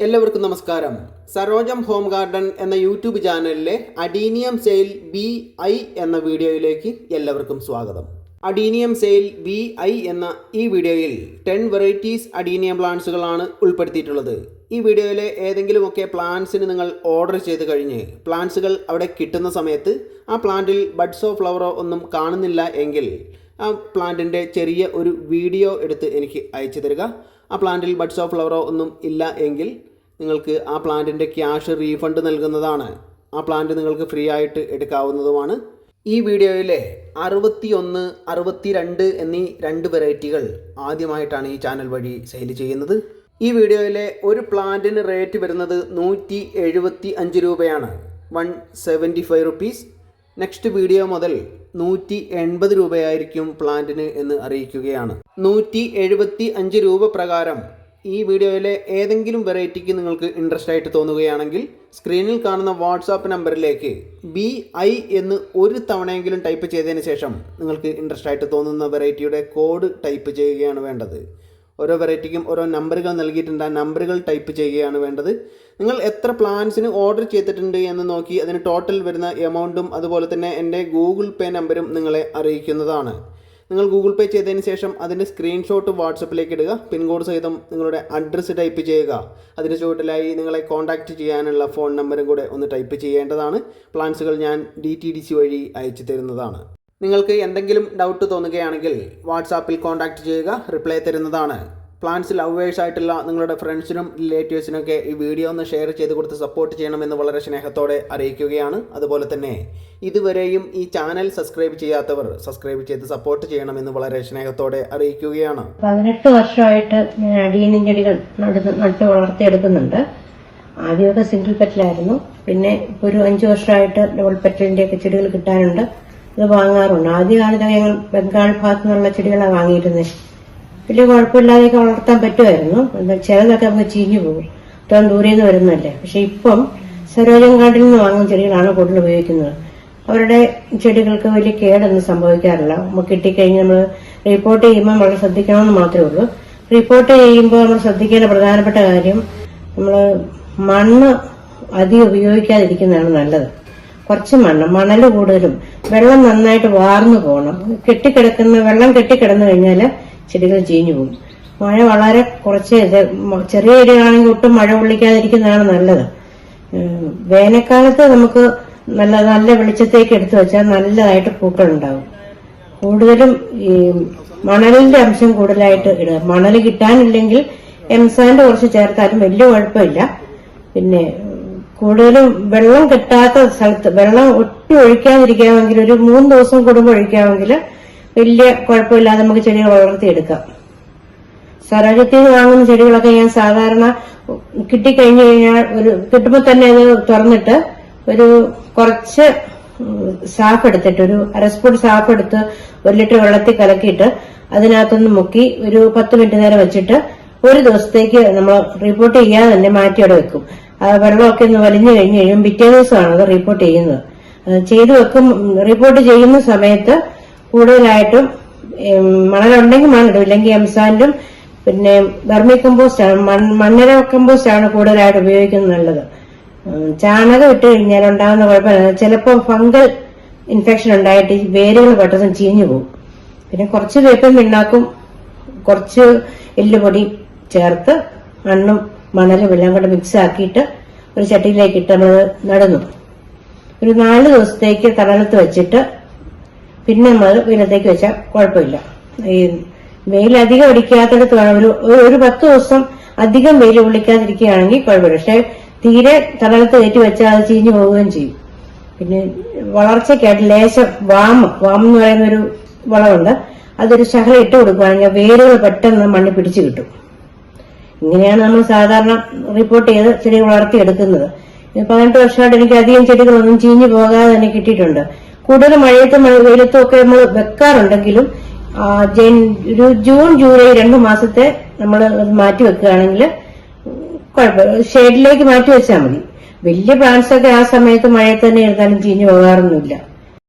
എല്ലാവർക്കും നമസ്കാരം. Sarojam home garden എന്ന യൂട്യൂബ് ചാനലിലെ അഡീനിയം സെയിൽ ബി ഐ എന്ന വീഡിയോയിലേക്ക് എല്ലാവർക്കും സ്വാഗതം. അഡീനിയം സെയിൽ ബി ഐ എന്ന ഈ വീഡിയോയിൽ ടെൻ വെറൈറ്റീസ് അഡീനിയം പ്ലാന്റ്സുകളാണ് ഉൾപ്പെടുത്തിയിട്ടുള്ളത്. ഈ വീഡിയോയിലെ ഏതെങ്കിലുമൊക്കെ പ്ലാന്റ്സിന് നിങ്ങൾ ഓർഡർ ചെയ്ത് കഴിഞ്ഞ് പ്ലാന്റ്സുകൾ അവിടെ കിട്ടുന്ന സമയത്ത് ആ പ്ലാന്റിൽ ബഡ്സോ ഫ്ലവറോ ഒന്നും കാണുന്നില്ല എങ്കിൽ ആ പ്ലാന്റിന്റെ ചെറിയ ഒരു വീഡിയോ എടുത്ത് എനിക്ക് അയച്ചു തരിക. ആ പ്ലാന്റിൽ ബഡ്സോ ഫ്ലവറോ ഒന്നും ഇല്ല എങ്കിൽ നിങ്ങൾക്ക് ആ പ്ലാന്റിന്റെ ക്യാഷ് റീഫണ്ട് നൽകുന്നതാണ്. ആ പ്ലാന്റ് നിങ്ങൾക്ക് ഫ്രീ ആയിട്ട് എടുക്കാവുന്നതുമാണ്. ഈ വീഡിയോയിലെ അറുപത്തിയൊന്ന് അറുപത്തിരണ്ട് എന്നീ രണ്ട് വെറൈറ്റികൾ ആദ്യമായിട്ടാണ് ഈ ചാനൽ വഴി സെയിൽ ചെയ്യുന്നത്. ഈ വീഡിയോയിലെ ഒരു പ്ലാന്റിന് റേറ്റ് വരുന്നത് നൂറ്റി എഴുപത്തി അഞ്ച് രൂപയാണ്. One seventy five rupees. Next video മുതൽ നൂറ്റി എൺപത് രൂപയായിരിക്കും പ്ലാന്റിന് എന്ന് അറിയിക്കുകയാണ്. നൂറ്റി എഴുപത്തി അഞ്ച് രൂപ പ്രകാരം ഈ വീഡിയോയിലെ ഏതെങ്കിലും വെറൈറ്റിക്ക് നിങ്ങൾക്ക് ഇൻട്രസ്റ്റ് ആയിട്ട് തോന്നുകയാണെങ്കിൽ സ്ക്രീനിൽ കാണുന്ന വാട്സാപ്പ് നമ്പറിലേക്ക് ബി ഐ എന്ന് ഒരു തവണയെങ്കിലും ടൈപ്പ് ചെയ്തതിന് ശേഷം നിങ്ങൾക്ക് ഇൻട്രസ്റ്റ് ആയിട്ട് തോന്നുന്ന വെറൈറ്റിയുടെ കോഡ് ടൈപ്പ് ചെയ്യുകയാണ് വേണ്ടത്. ഓരോ വെറൈറ്റിക്കും ഓരോ നമ്പറുകൾ നൽകിയിട്ടുണ്ട്. ആ നമ്പറുകൾ ടൈപ്പ് ചെയ്യുകയാണ് വേണ്ടത്. നിങ്ങൾ എത്ര പ്ലാൻസിന് ഓർഡർ ചെയ്തിട്ടുണ്ട് എന്ന് നോക്കി അതിന് ടോട്ടൽ വരുന്ന എമൗണ്ടും അതുപോലെ തന്നെ എന്റെ ഗൂഗിൾ പേ നമ്പരും നിങ്ങളെ അറിയിക്കുന്നതാണ്. നിങ്ങൾ ഗൂഗിൾ പേ ചെയ്തതിന് ശേഷം അതിന്റെ സ്ക്രീൻഷോട്ട് വാട്സപ്പിലേക്ക് ഇടുക. പിൻകോഡ് സഹിതം നിങ്ങളുടെ അഡ്രസ്സ് ടൈപ്പ് ചെയ്യുക. അതിന് ചുവട്ടിലായി നിങ്ങളെ കോൺടാക്റ്റ് ചെയ്യാനുള്ള ഫോൺ നമ്പറും കൂടെ ഒന്ന് ടൈപ്പ് ചെയ്യേണ്ടതാണ്. പ്ലാൻസുകൾ ഞാൻ ഡി ടി ഡി സി വഴി അയച്ചു തരുന്നതാണ്. നിങ്ങൾക്ക് എന്തെങ്കിലും ഡൗട്ട് തോന്നുകയാണെങ്കിൽ വാട്സാപ്പിൽ കോൺടാക്റ്റ് ചെയ്യുക റിപ്ലൈ തരുന്നതാണ്. പ്ലാൻസ് ലവേഴ്സ് ആയിട്ടുള്ള നിങ്ങളുടെ ഫ്രണ്ട്സിനും റിലേറ്റീവ്സിനൊക്കെ ഈ വീഡിയോ ഒന്ന് ഷെയർ ചെയ്ത് കൊടുത്ത് സപ്പോർട്ട് ചെയ്യണമെന്ന് വളരെ സ്നേഹത്തോടെ അറിയിക്കുകയാണ്. അതുപോലെ തന്നെ ഇതുവരെയും ഈ ചാനൽ സബ്സ്ക്രൈബ് ചെയ്യാത്തവർ സബ്സ്ക്രൈബ് ചെയ്ത് സപ്പോർട്ട് ചെയ്യണമെന്ന് വളരെ സ്നേഹത്തോടെ അറിയിക്കുകയാണ്. പതിനെട്ട് വർഷമായിട്ട് ഞാൻ അടിയനും ചെടികൾ നട്ട് വളർത്തിയെടുക്കുന്നുണ്ട്. ആദ്യമൊക്കെ സിംഗിൾ പെറ്റിലായിരുന്നു പിന്നെ ഒരു അഞ്ചു വർഷമായിട്ട് ഡബിൾ പെറ്റിന്റെ ഒക്കെ ചെടികൾ കിട്ടാനുണ്ട്. ഇത് വാങ്ങാറുണ്ട്. ആദ്യകാലത്ത് ഞങ്ങൾ ബംഗാൾ ഭാഗത്തു നിന്നുള്ള ചെടികളാണ് വാങ്ങിയിരുന്നത് വലിയ കുഴപ്പമില്ലാതെയൊക്കെ വളർത്താൻ പറ്റുമായിരുന്നു. ചിലതൊക്കെ നമുക്ക് ചീഞ്ഞു പോകും. ഇത്രയും ദൂരെ നിന്ന് വരുന്നതല്ലേ. പക്ഷെ ഇപ്പം സരോജം കാട്ടിൽ നിന്ന് വാങ്ങുന്ന ചെടികളാണ് കൂടുതൽ ഉപയോഗിക്കുന്നത്. അവരുടെ ചെടികൾക്ക് വലിയ കേടൊന്നും സംഭവിക്കാറില്ല. നമുക്ക് കിട്ടിക്കഴിഞ്ഞ് നമ്മൾ റിപ്പോർട്ട് ചെയ്യുമ്പോൾ വളരെ ശ്രദ്ധിക്കണമെന്ന് മാത്രമേ ഉള്ളൂ. റിപ്പോർട്ട് ചെയ്യുമ്പോൾ നമ്മൾ ശ്രദ്ധിക്കേണ്ട പ്രധാനപ്പെട്ട കാര്യം നമ്മൾ മണ്ണ് അധികം ഉപയോഗിക്കാതിരിക്കുന്നതാണ് നല്ലത്. കുറച്ച് മണ്ണ് മണൽ കൂടുതലും വെള്ളം നന്നായിട്ട് വാർന്നു പോകണം. കെട്ടിക്കിടക്കുന്ന വെള്ളം കെട്ടിക്കിടന്നു കഴിഞ്ഞാൽ ചെടികൾ ചീഞ്ഞു പോകും. മഴ വളരെ കുറച്ച് ചെറിയ ചെടികളാണെങ്കിൽ ഒട്ടും മഴ കൊള്ളിക്കാതിരിക്കുന്നതാണ് നല്ലത്. വേനൽക്കാലത്ത് നമുക്ക് നല്ല നല്ല വെളിച്ചത്തേക്ക് എടുത്തു വെച്ചാൽ നല്ലതായിട്ട് പൂക്കൾ ഉണ്ടാവും. കൂടുതലും ഈ മണലിന്റെ അംശം കൂടുതലായിട്ട് ഇടുക. മണൽ കിട്ടാനില്ലെങ്കിൽ എംസാന്റെ കുറച്ച് ചേർത്താലും വലിയ കുഴപ്പമില്ല. പിന്നെ കൂടുതലും വെള്ളം കിട്ടാത്ത സ്ഥലത്ത് വെള്ളം ഒട്ടി ഒഴിക്കാതിരിക്കാമെങ്കിൽ ഒരു മൂന്ന് ദിവസം കൂടുമ്പോൾ ഒഴിക്കാമെങ്കിൽ വലിയ കുഴപ്പമില്ലാതെ നമുക്ക് ചെടികൾ വളർത്തിയെടുക്കാം. സരോജത്തിൽ നിന്ന് വാങ്ങുന്ന ചെടികളൊക്കെ ഞാൻ സാധാരണ കിട്ടിക്കഴിഞ്ഞു കഴിഞ്ഞാൽ ഒരു കിട്ടുമ്പോൾ തന്നെ അത് തുറന്നിട്ട് ഒരു കുറച്ച് സാഫ് എടുത്തിട്ട് ഒരു അരസ്പൂൺ സാഫ് എടുത്ത് ഒരു ലിറ്റർ വെള്ളത്തിൽ കലക്കിയിട്ട് അതിനകത്തൊന്ന് മുക്കി ഒരു പത്ത് മിനിറ്റ് നേരം വെച്ചിട്ട് ഒരു ദിവസത്തേക്ക് നമ്മൾ റിപ്പോർട്ട് ചെയ്യാതെ തന്നെ മാറ്റിയോടെ വെക്കും. വെള്ളമൊക്കെ ഒന്ന് വലിഞ്ഞു കഴിഞ്ഞ് കഴിയുമ്പോൾ പിറ്റേ ദിവസമാണ് അത് റിപ്പോർട്ട് ചെയ്യുന്നത്. ചെയ്തു വെക്കും റിപ്പോർട്ട് ചെയ്യുന്ന സമയത്ത് കൂടുതലായിട്ടും മണലുണ്ടെങ്കിൽ മണലും ഇല്ലെങ്കിൽ എംസാൻഡും പിന്നെ വെർമി കമ്പോസ്റ്റ് ആണ് മണ്ണര കമ്പോസ്റ്റ് ആണ് കൂടുതലായിട്ട് ഉപയോഗിക്കുന്നത് നല്ലത്. ചാണകം ഇട്ട് കഴിഞ്ഞാൽ ഉണ്ടാകുന്ന കുഴപ്പമില്ല. ചിലപ്പോൾ ഫംഗൽ ഇൻഫെക്ഷൻ ഉണ്ടായിട്ട് വേരുകൾ പെട്ടെന്ന് ചീഞ്ഞു പോകും. പിന്നെ കുറച്ച് വേപ്പം പിണ്ണാക്കും കുറച്ച് എല്ലുപൊടി ചേർത്ത് മണ്ണും മണലും എല്ലാം കൂടെ മിക്സ് ആക്കിയിട്ട് ഒരു ചട്ടിയിലേക്ക് ഇട്ട് നമ്മൾ നടന്നു. ഒരു നാല് ദിവസത്തേക്ക് തണലത്ത് വെച്ചിട്ട് പിന്നെ നമ്മൾ വെയിലത്തേക്ക് വെച്ചാൽ കുഴപ്പമില്ല. ഈ വെയിൽ അധികം അടിക്കാത്തടത്ത് വേണം. ഒരു ഒരു- പത്ത് ദിവസം അധികം വെയിൽ വിളിക്കാതിരിക്കുകയാണെങ്കിൽ കുഴപ്പമില്ല. പക്ഷെ തീരെ തണലത്ത് കയറ്റി വെച്ചാൽ അത് ചീഞ്ഞു പോവുകയും ചെയ്യും. പിന്നെ വളർച്ചയ്ക്കായിട്ട് ലേശം വാമ് വാം എന്ന് പറയുന്ന ഒരു വളമുണ്ട്. അതൊരു ശകലം ഇട്ട് കൊടുക്കുകയാണെങ്കിൽ വേരുകൾ പെട്ടെന്ന് മണ്ണിൽ പിടിച്ചു കിട്ടും. ഇങ്ങനെയാണ് നമ്മൾ സാധാരണ റിപ്പോർട്ട് ചെയ്ത് ചെടികൾ വളർത്തിയെടുക്കുന്നത്. പതിനെട്ട് വർഷമായിട്ട് എനിക്ക് അധികം ചെടികളൊന്നും ചീഞ്ഞു പോകാതെ തന്നെ കിട്ടിയിട്ടുണ്ട്. കൂടുതൽ മഴയത്തും മഴ- വെയിലത്തും ഒക്കെ നമ്മൾ വെക്കാറുണ്ടെങ്കിലും ഒരു ജൂൺ ജൂലൈ രണ്ട് മാസത്തെ നമ്മൾ മാറ്റി വെക്കുകയാണെങ്കിൽ കുഴപ്പമില്ല. ഷെയ്ഡിലേക്ക് മാറ്റി വെച്ചാൽ മതി. വലിയ പ്ലാന്റ്സ് ഒക്കെ ആ സമയത്ത് മഴയത്ത് തന്നെ എടുത്താലും ചീഞ്ഞു പോകാറൊന്നുമില്ല.